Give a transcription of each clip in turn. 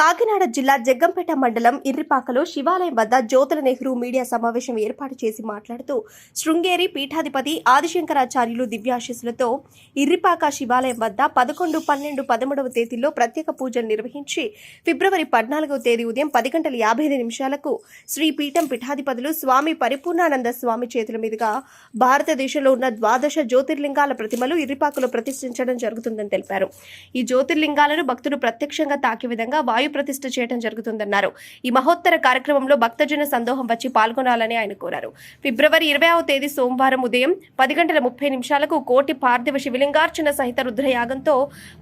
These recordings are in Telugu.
కాకినాడ జిల్లా జగ్గంపేట మండలం ఇర్రిపాకలో శివాలయం వద్ద జ్యోతుల నెహ్రూ మీడియా సమావేశం ఏర్పాటు చేసి మాట్లాడుతూ శృంగేరి పీఠాధిపతి ఆదిశంకరాచార్యులు దివ్యాశీస్సులతో ఇర్రిపాక శివాలయం వద్ద పదకొండు పన్నెండు పదమూడవ తేదీల్లో ప్రత్యేక పూజలు నిర్వహించి ఫిబ్రవరి పద్నాలుగవ తేదీ ఉదయం పది గంటల యాభై ఐదు నిమిషాలకు శ్రీ పీఠం పీఠాధిపతులు స్వామి పరిపూర్ణానంద స్వామి చేతుల మీదుగా భారతదేశంలో ఉన్న ద్వాదశ జ్యోతిర్లింగాల ప్రతిమలు ఇర్రిపాకలో ప్రతిష్ఠించడం జరుగుతుందని తెలిపారు. ఈ జ్యోతిర్లింగాలను భక్తులు ప్రత్యక్షంగా తాకే విధంగా వాయు ప్రతిష్ఠ చేయడం జరుగుతుందన్నారు. ఈ మహోత్తర కార్యక్రమంలో భక్తజన సందోహం వచ్చి పాల్గొనాలని ఆయన కోరారు. ఫిబ్రవరి ఇరవైవ తేదీ సోమవారం ఉదయం పది గంటల ముప్పై నిమిషాలకు కోటి పార్థివ శివలింగార్చన సహిత రుద్రయాగంతో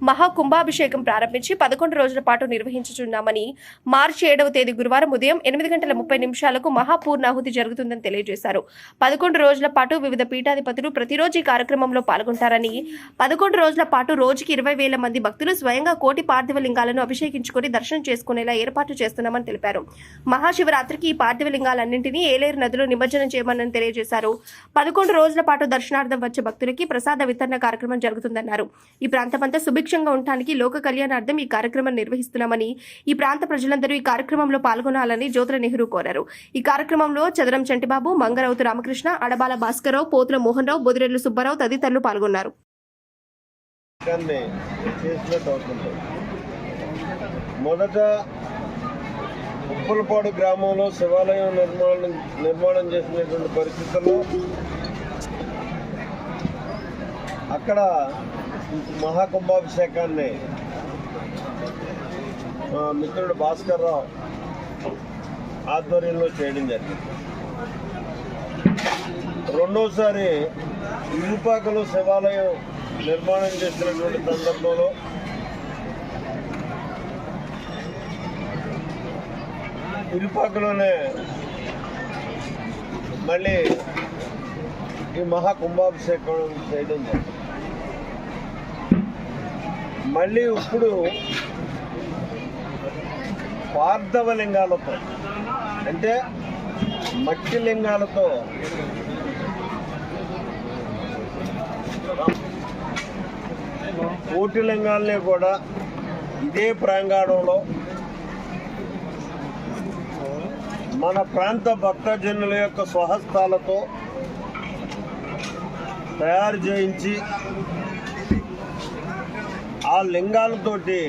మహా కుంభాభిషేకం ప్రారంభించి పదకొండు రోజుల పాటు నిర్వహించుచున్నామని మార్చి ఏడవ తేదీ గురువారం ఉదయం ఎనిమిది గంటల ముప్పై నిమిషాలకు మహాపూర్ణాహుతి జరుగుతుందని తెలియజేశారు. పదకొండు రోజుల పాటు వివిధ పీఠాధిపతులు ప్రతిరోజు ఈ కార్యక్రమంలో పాల్గొంటారని పదకొండు రోజుల పాటు రోజుకి ఇరవై వేల మంది భక్తులు స్వయంగా కోటి పార్థివ లింగాలను అభిషేకించుకుని దర్శనం చేసుకునేలా ఏర్పాటు చేస్తున్నామని తెలిపారు. మహాశివరాత్రికి ఈ పార్థివలింగాలన్నింటినీ ఏలేరు నదిలో నిమజ్జనం చేయమని తెలియజేశారు. పదకొండు రోజుల పాటు దర్శనార్థం వచ్చే భక్తులకి ప్రసాద వితరణ కార్యక్రమం జరుగుతుందన్నారు. ఈ ప్రాంతమంతా సుభిక్షంగా ఉండటానికి లోక కళ్యాణార్థం ఈ కార్యక్రమం నిర్వహిస్తున్నామని ఈ ప్రాంత ప్రజలందరూ ఈ కార్యక్రమంలో పాల్గొనాలని జ్యోతుల నెహ్రూ కోరారు. ఈ కార్యక్రమంలో చదరం చంటిబాబు మంగరౌతు రామకృష్ణ అడబాల భాస్కరరావు పోతుల మోహన్ రావు బొదిరెల్లు సుబ్బారావు తదితరులు పాల్గొన్నారు. చేసినట్టు మొదట ఉప్పులపాడు గ్రామంలో శివాలయం నిర్మాణం నిర్మాణం చేసినటువంటి పరిస్థితుల్లో అక్కడ మహాకుంభాభిషేకాన్ని మిత్రుడు భాస్కర్ రావు ఆధ్వర్యంలో చేయడం జరిగింది. రెండోసారి ఇరుపాకలో శివాలయం నిర్మాణం చేసినటువంటి సందర్భంలో ఇరుపాకలోనే మళ్ళీ ఈ మహాకుంభాభిషేకం చేయడం జరిగింది. మళ్ళీ ఇప్పుడు పార్థవ లింగాలతో అంటే మట్టి లింగాలతో కోటి లింగాల్ని కూడా ఇదే ప్రాంగణంలో మన ప్రాంత భక్తజనుల యొక్క స్వహస్తాలతో తయారు చేయించి ఆ లింగాలతోటి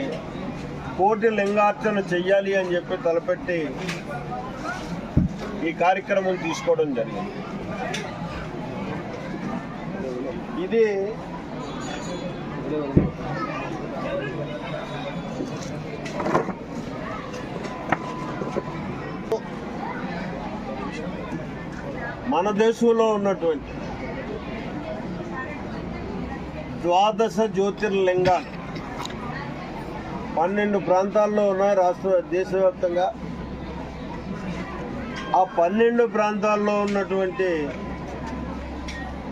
కోటి లింగార్చన చెయ్యాలి అని చెప్పి తలపెట్టి ఈ కార్యక్రమం తీసుకోవడం జరిగింది. ఇది మన దేశంలో ఉన్నటువంటి ద్వాదశ జ్యోతిర్లింగాలు పన్నెండు ప్రాంతాల్లో ఉన్నాయి రాష్ట్ర దేశవ్యాప్తంగా. ఆ పన్నెండు ప్రాంతాల్లో ఉన్నటువంటి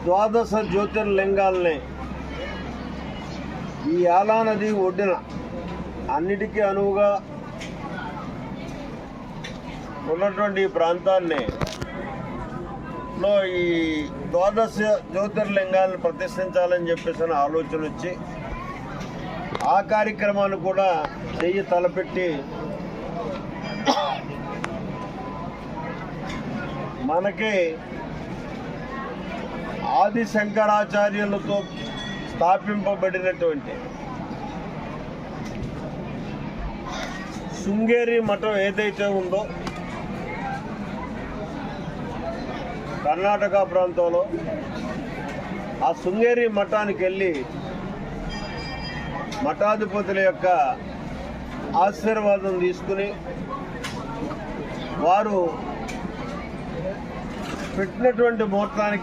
ద్వాదశ జ్యోతిర్లింగాల్ని ఈ యాలా నది ఒడ్డున అన్నిటికీ అనువుగా ఉన్నటువంటి ఈ ప్రాంతాన్ని లో ఈ ద్వాదశ జ్యోతిర్లింగాలను ప్రతిష్ఠించాలని చెప్పేసి ఆలోచన వచ్చి ఆ కార్యక్రమాన్ని కూడా చెయ్యి తలపెట్టి మనకి ఆది శంకరాచార్యులతో స్థాపింపబడినటువంటి శృంగేరి మఠం ఏదైతే ఉందో కర్ణాటక ప్రాంతంలో ఆ శృంగేరి మఠానికి వెళ్ళి మఠాధిపతుల యొక్క ఆశీర్వాదం తీసుకుని వారు పెట్టినటువంటి ముహూర్తానికి